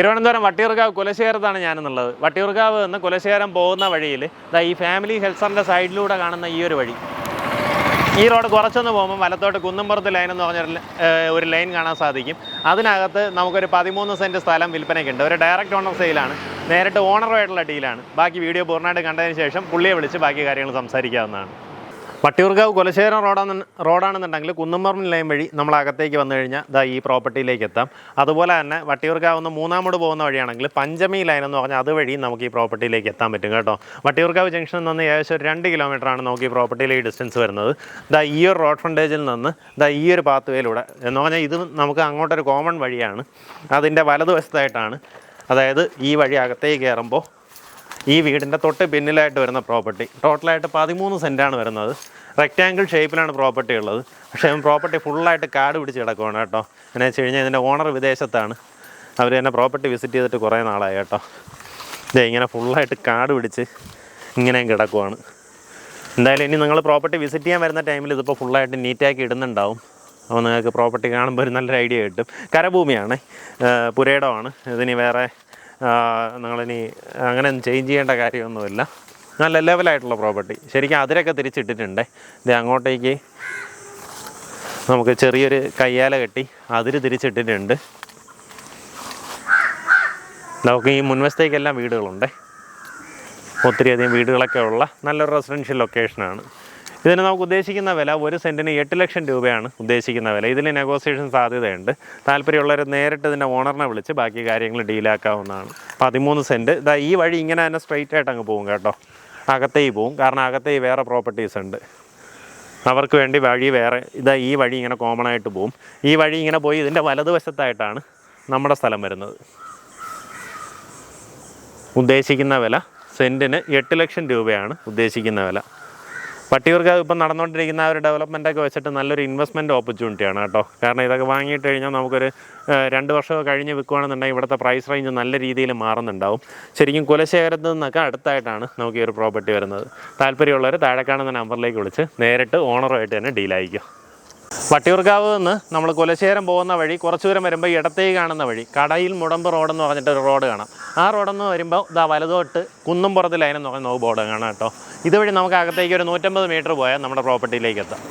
തിരുവനന്തപുരം വട്ടിയൂർക്കാവ് കുലശേരത്താണ് ഞാനെന്നുള്ളത്. വട്ടിയൂർക്കാവ് നിന്ന് കുലശേരം പോകുന്ന വഴിയിൽ ഇതാ ഈ ഫാമിലി ഹെൽത്ത് സെന്ററിന്റെ സൈഡിലൂടെ കാണുന്ന ഈ ഒരു വഴി. ഈ റോഡ് കുറച്ചൊന്ന് പോകുമ്പോൾ വലത്തോട്ട് കുന്നമ്പുറത്ത് ലൈൻ എന്ന് പറഞ്ഞൊരു ഒരു ലൈൻ കാണാൻ സാധിക്കും. അതിനകത്ത് നമുക്കൊരു പതിമൂന്ന് സെന്റ് സ്ഥലം വിൽപ്പനയ്ക്കുണ്ട് ഒരു ഡയറക്റ്റ് ഓണർ സെയിലാണ് നേരിട്ട് ഓണറുമായിട്ടുള്ള ഡീലാണ് ബാക്കി വീഡിയോ പൂർണമായിട്ട് കണ്ടതിന് ശേഷം പുള്ളിയെ വിളിച്ച് ബാക്കി കാര്യങ്ങൾ സംസാരിക്കാവുന്നതാണ്. വട്ടിയൂർക്കാവ് കൊലശേരം റോഡാണ് റോഡാണെന്നുണ്ടെങ്കിൽ കുന്നമ്പറമ്പ് ലൈൻ വഴി നമ്മൾ അകത്തേക്ക് വന്നു കഴിഞ്ഞാൽ ദാ ഈ പ്രോപ്പർട്ടിയിലേക്ക് എത്താം. അതുപോലെ തന്നെ വട്ടിയൂർക്കാവ് ഒന്ന് മൂന്നാമോട് പോകുന്ന വഴിയാണെങ്കിൽ പഞ്ചമി ലൈൻ എന്ന് പറഞ്ഞാൽ അതുവഴി നമുക്ക് ഈ പ്രോപ്പർട്ടിയിലേക്ക് എത്താൻ പറ്റും കേട്ടോ. വട്ടിയൂർക്കാവ് ജംഗ്ഷനിൽ നിന്ന് ഏകദേശം ഒരു രണ്ട് കിലോമീറ്ററാണ് നമുക്ക് ഈ പ്രോപ്പർട്ടിയിലേക്ക് ഡിസ്റ്റൻസ് വരുന്നത്. ദാ ഈ ഒരു റോഡ് ഫ്രണ്ടേജിൽ നിന്ന് ദാ ഈ ഒരു പാത്ത് വേയിലൂടെ എന്ന് പറഞ്ഞാൽ ഇത് നമുക്ക് അങ്ങോട്ടൊരു കോമൺ വഴിയാണ്. അതിന്റെ വലതുവശത്തായിട്ടാണ്. അതായത് ഈ വഴി അകത്തേക്ക് കയറുമ്പോൾ ഈ വീടിന്റെ തൊട്ട് പിന്നിലായിട്ട് വരുന്ന പ്രോപ്പർട്ടി ടോട്ടലായിട്ട് പതിമൂന്ന് സെന്റാണ് വരുന്നത്. റെക്റ്റാങ്കിൾ ഷേപ്പിലാണ് പ്രോപ്പർട്ടി ഉള്ളത്. പക്ഷേ പ്രോപ്പർട്ടി ഫുള്ളായിട്ട് കാട് പിടിച്ച് കിടക്കുവാണ് കേട്ടോ. എന്നു വെച്ച് കഴിഞ്ഞാൽ ഇതിന്റെ ഓണർ വിദേശത്താണ്. അവർ തന്നെ പ്രോപ്പർട്ടി വിസിറ്റ് ചെയ്തിട്ട് കുറേ നാളായി കേട്ടോ. ഇതേ ഇങ്ങനെ ഫുള്ളായിട്ട് കാട് പിടിച്ച് ഇങ്ങനെയും കിടക്കുവാണ്. എന്തായാലും ഇനി നിങ്ങൾ പ്രോപ്പർട്ടി വിസിറ്റ് ചെയ്യാൻ വരുന്ന ടൈമിൽ ഇതിപ്പോൾ ഫുള്ളായിട്ട് നീറ്റാക്കി ഇടുന്നുണ്ടാവും. അപ്പോൾ നിങ്ങൾക്ക് പ്രോപ്പർട്ടി കാണുമ്പോൾ ഒരു നല്ലൊരു ഐഡിയ കിട്ടും. കരഭൂമിയാണ്. പുരയിടമാണ്. ഇതിനി വേറെ നിങ്ങളിനി അങ്ങനെ ചേഞ്ച് ചെയ്യേണ്ട കാര്യമൊന്നുമില്ല. നല്ല ലെവലായിട്ടുള്ള പ്രോപ്പർട്ടി ശരിക്കും അതിരൊക്കെ തിരിച്ചിട്ടിട്ടുണ്ട്. ഇത് അങ്ങോട്ടേക്ക് നമുക്ക് ചെറിയൊരു കയ്യാല കെട്ടി അതിര് തിരിച്ചിട്ടിട്ടുണ്ട്. നമുക്ക് ഈ മുൻവശത്തേക്കെല്ലാം വീടുകളുണ്ട്. ഒത്തിരിയധികം വീടുകളൊക്കെ ഉള്ള നല്ലൊരു റെസിഡൻഷ്യൽ ലൊക്കേഷനാണ് ഇതിന് നമുക്ക് ഉദ്ദേശിക്കുന്ന വില ഒരു സെന്റിന് എട്ട് ലക്ഷം രൂപയാണ് ഉദ്ദേശിക്കുന്ന വില. ഇതിൽ നെഗോസിയേഷൻ സാധ്യതയുണ്ട്. താല്പര്യമുള്ളവർ നേരിട്ട് ഇതിന്റെ ഓണറിനെ വിളിച്ച് ബാക്കി കാര്യങ്ങൾ ഡീലാക്കാവുന്നതാണ് പതിമൂന്ന് സെന്റ് ഇതാ ഈ വഴി ഇങ്ങനെ തന്നെ സ്ട്രെയിറ്റ് ആയിട്ട് അങ്ങ് പോകും കേട്ടോ. അകത്തേ പോവും കാരണം അകത്തേ വേറെ പ്രോപ്പർട്ടീസ് ഉണ്ട്. അവർക്ക് വേണ്ടി വഴി വേറെ ഇതാ ഈ വഴി ഇങ്ങനെ കോമൺ ആയിട്ട് പോവും. ഈ വഴി ഇങ്ങനെ പോയി ഇതിന്റെ വലതുവശത്തായിട്ടാണ് നമ്മുടെ സ്ഥലം വരുന്നത്. ഉദ്ദേശിക്കുന്ന വില സെന്റിന് എട്ട് ലക്ഷം രൂപയാണ് ഉദ്ദേശിക്കുന്ന വില. പട്ടിയൂർക്കാവ് ഇപ്പം നടന്നുകൊണ്ടിരിക്കുന്ന ഒരു ഡെവലപ്മെന്റൊക്കെ വെച്ചിട്ട് നല്ലൊരു ഇൻവെസ്റ്റ്മെന്റ് ഓപ്പർച്യൂണിറ്റിയാണ് കേട്ടോ. കാരണം ഇതൊക്കെ വാങ്ങിയിട്ട് കഴിഞ്ഞാൽ നമുക്കൊരു രണ്ട് വർഷമൊക്കെ കഴിഞ്ഞ് വിൽക്കുകയാണെന്നുണ്ടെങ്കിൽ ഇവിടുത്തെ പ്രൈസ് റേഞ്ച് നല്ല രീതിയിൽ മാറുന്നുണ്ടാവും. ശരിക്കും കുലശേഖരത്ത് നിന്നൊക്കെ അടുത്തായിട്ടാണ് നമുക്ക് ഈ ഒരു പ്രോപ്പർട്ടി വരുന്നത്. താല്പര്യമുള്ളവർ താഴെ കാണുന്ന നമ്പറിലേക്ക് വിളിച്ച് നേരിട്ട് ഓണറുമായിട്ട് തന്നെ ഡീലായിരിക്കും വട്ടിയൂർക്കാവ് നിന്ന് നമ്മൾ കുലശേരം പോകുന്ന വഴി കുറച്ച് ദൂരം വരുമ്പോൾ ഇടത്തേക്ക് കാണുന്ന വഴി. കടയിൽ മുടമ്പ് റോഡെന്ന് പറഞ്ഞിട്ട് ഒരു റോഡ് കാണാം. ആ റോഡെന്ന് വരുമ്പോൾ ഇതാ വലതോട്ട് കുന്നുംപുറത്ത് ലൈൻ എന്ന് പറഞ്ഞ നോക്ക് ബോർഡ് കാണാം കേട്ടോ. ഇതുവഴി നമുക്ക് അകത്തേക്ക് ഒരു നൂറ്റമ്പത് മീറ്റർ പോയാൽ നമ്മുടെ പ്രോപ്പർട്ടിയിലേക്ക് എത്താം.